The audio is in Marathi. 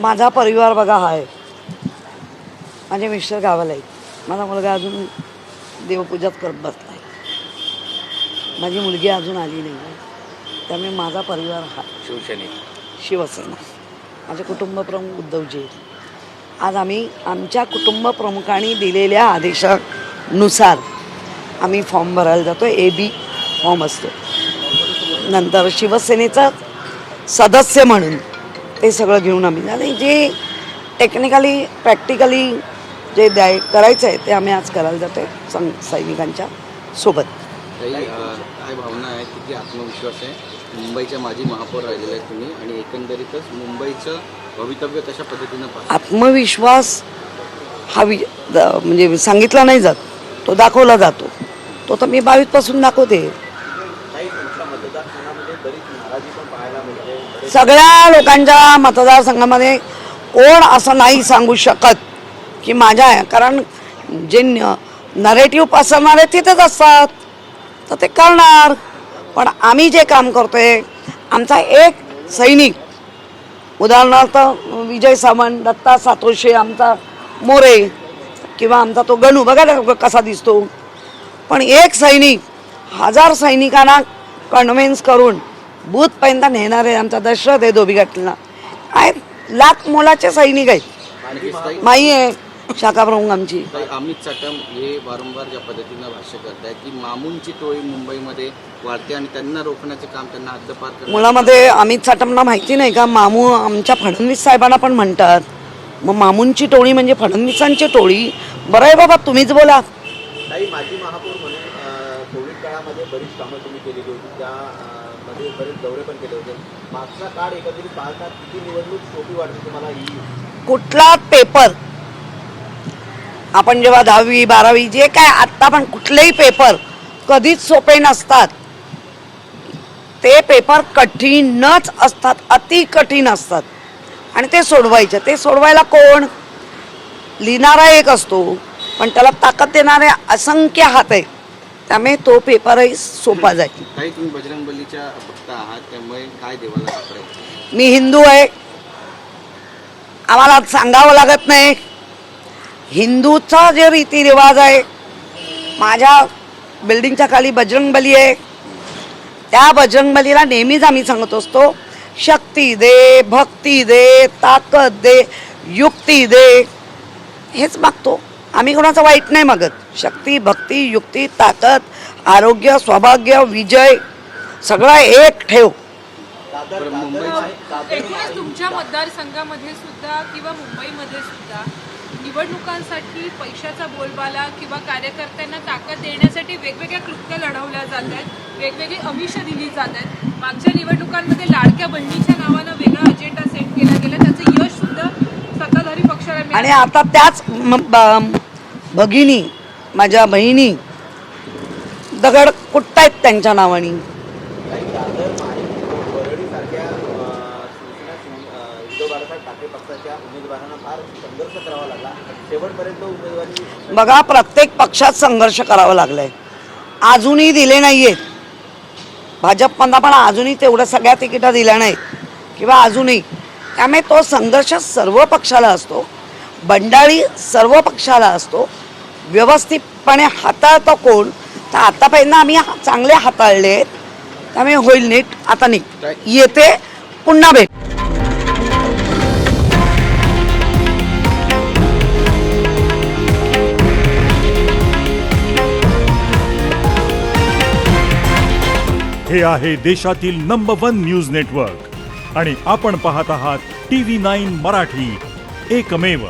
माझा परिवार बघा हा आहे. माझे मिस्टर गावाला आहेत. माझा मुलगा अजून देवपूजाच करत बसला आहे. माझी मुलगी अजून आली नाही आहे. त्यामुळे माझा परिवार हा शिवसैनिक शिवसेना. माझे कुटुंब प्रमुख उद्धवजी आज आम्ही आमच्या कुटुंब प्रमुखांनी दिलेल्या आदेशानुसार आम्ही फॉर्म भरायला जातो ए बी फॉर्म असतो. नंतर शिवसेनेचं सदस्य म्हणून ते सगळं घेऊन आम्ही. आणि जे टेक्निकली प्रॅक्टिकली जे द्याय करायचं आहे ते आम्ही आज करायला जातो आहे सं सैनिकांच्या सोबत. काही काय भावना आहे किती आत्मविश्वास आहे? मुंबईच्या माजी महापौर राहिलेले आहेत तुम्ही आणि एकंदरीतच मुंबईचं भवितव्य कशा पद्धतीनं पाहता? आत्मविश्वास हा वि द- म्हणजे सांगितला नाही जात. तो दाखवला जातो. तो तर मी बावीसपासून दाखवते काही तुमच्या मतदारसंघामध्ये बरीच नाराजी पण पाहायला मिळते सगळ्या लोकांच्या मतदारसंघामध्ये कोण असं नाही सांगू शकत की माझ्या आहे कारण जे नरेटिव्ह पसरणारे तिथेच असतात. तर ते करणार. पण आम्ही जे काम करतो आहे आमचा एक सैनिक उदाहरणार्थ विजय सावंत दत्ता सातोशे आमचा मोरे किंवा आमचा तो गणू बघा कसा दिसतो. पण एक सैनिक हजार सैनिकांना कन्व्हिन्स करून बूथपर्यंत नेणारे आमचा दशरथ आहे धोबीघाटला. आहेत लाख मोलाचे सैनिक आहेत. माई आहे शाखा प्रमुख आमची अमित साटम हे वारंवार ज्या पद्धतीनं भाष्य करतायत की मामूंची टोळी मुंबईमध्ये वाढते आणि त्यांना रोखण्याचे काम त्यांना हद्दपार मुलामध्ये अमित साटमला माहिती नाही का? मामू आमच्या फडणवीस साहेबांना पण म्हणतात. मग मामूंची टोळी म्हणजे फडणवीसांची टोळी? बरं आहे बाबा तुम्हीच बोला. काही माजी महापौर म्हणून कोविड काळामध्ये बरीच कामं तुम्ही केलेली होती. त्या मध्ये बरेच दौरे पण केले होते. मागचा काळ एकत्रित पाहता किती निवडणूक सोपी वाटते तुम्हाला ही? कुठला पेपर? आपण जेव्हा दहावी बारावी जे काय आत्ता पण कुठलेही पेपर कधीच सोपे नसतात. ते पेपर कठीणच असतात अति कठीण असतात. आणि ते सोडवायचे. ते सोडवायला कोण? लिहिणारा एक असतो. पण त्याला ताकद देणारे असंख्य हात आहे त्यामुळे तो पेपरही सोपा जाईल. काही तुम्ही बजरंग बलीच्या भक्त आहात त्यामुळे काय देवाला सापडायचं मी हिंदू आहे. आम्हाला सांगावं लागत नाही. हिंदूचा जे रीतिरिवाज आहे माझ्या बिल्डिंगच्या खाली बजरंगबली आहे. त्या बजरंगबलीला नेहमीच आम्ही सांगत असतो शक्ती दे भक्ती दे ताकद दे युक्ती दे. हेच मागतो. आम्ही कोणाचं वाईट नाही मागत. शक्ती भक्ती युक्ती ताकद आरोग्य सौभाग्य विजय सगळं एक ठेव. तुमच्या मतदारसंघामध्ये सुद्धा किंवा मुंबईमध्ये सुद्धा निवडणुकांसाठी पैशाचा बोलबाला किंवा कार्यकर्त्यांना ताकद देण्यासाठी वेगवेगळ्या कृत्य लढवल्या जात आहेत वेगवेगळी अमिष दिली जात आहेत. मागच्या निवडणुकांमध्ये लाडक्या बहिणीच्या नावानं वेगळा अजेंडा सेट केला गेला. त्याचं यश सुद्धा सत्ताधारी पक्षाला आणि आता त्याच भगिनी माझ्या बहिणी दगड कुटतायत त्यांच्या नावानी? बघा प्रत्येक पक्षात संघर्ष करावा लागलाय. अजूनही दिले नाहीयेत भाजपमधला पण अजूनही तेवढं सगळ्या तिकिटा दिल्या नाहीत. किंवा अजूनही. त्यामुळे तो संघर्ष सर्व पक्षाला असतो. बंडाळी सर्व पक्षाला असतो. व्यवस्थितपणे हाताळतो कोण तर आतापर्यंत आम्ही चांगले हाताळले. आहेत त्यामुळे होईल नीट. आता नीट येते. पुन्हा भेट. हे आहे देशातील नंबर वन न्यूज नेटवर्क आणि आपण पाहत आहात टी व्ही नाईन मराठी. एकमेव.